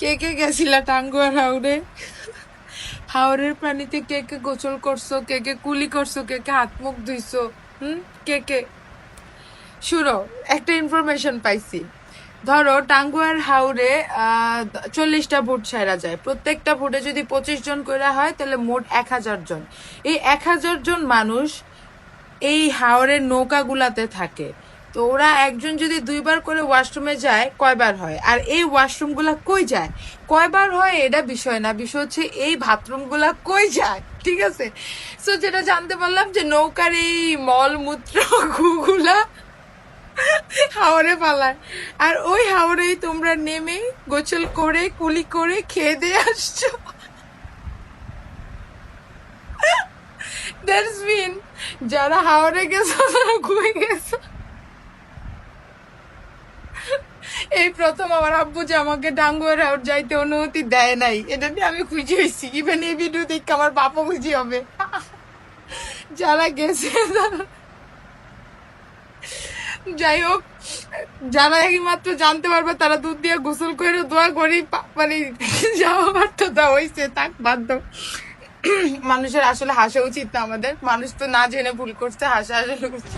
কে কে গেছিলা টাঙ্গুয়ার হাওড়ে হাওড়ের পানিতে কে কে গোসল করছ, কে কে কুলি করছ, কে কে হাত মুখ ধুইছো, হুম? কে কে? শুনো, একটা ইনফরমেশন পাইছি। ধরো, টাঙ্গুয়ার হাওড়ে চল্লিশটা ভোট ছাড়া যায়। প্রত্যেকটা ভোটে যদি পঁচিশ জন করে হয়, তাহলে মোট এক হাজার জন। এই এক হাজার জন মানুষ এই হাওড়ের নৌকাগুলাতে থাকে। তো ওরা একজন যদি দুইবার করে ওয়াশরুমে যায়, কয়বার হয়? আর এই ওয়াশরুমগুলা কই যায়? কয়বার হয় এটা বিষয় না, বিষয় হচ্ছে এই বাথরুমগুলা কই যায়? ঠিক আছে? সো যেটা জানতে পারলাম যে নৌকার এই মলমূত্রগুলা হাওড়ে পালায়। আর ওই হাওড়েই তোমরা নেমে গোসল করে, কুলি করে খেয়ে দিয়ে আসছো। দ্যাটস মিন যারা হাওড়ে গেছো, তারা ঘুরে গেছো? এই প্রথম আমার আব্বু যে আমাকে ডাঙ্গুয়ার আউট যাইতে অনুমতি দেয় নাই, এটা নিয়ে আমি খুশি হয়েছি। ইভেন এই ভিডিও দেখে আমার বাপও খুশি হবে। যারা গেছে যাই হোক, যারা একমাত্র জানতে পারবে, তারা দুধ দিয়ে গোসল করে দোয়া করি। মানে যাওয়া তো দা হয়েছে তাক বাধ্য মানুষের আসলে হাসা উচিত না আমাদের। মানুষ তো না জেনে ভুল করছে, হাসা আসলে উচিত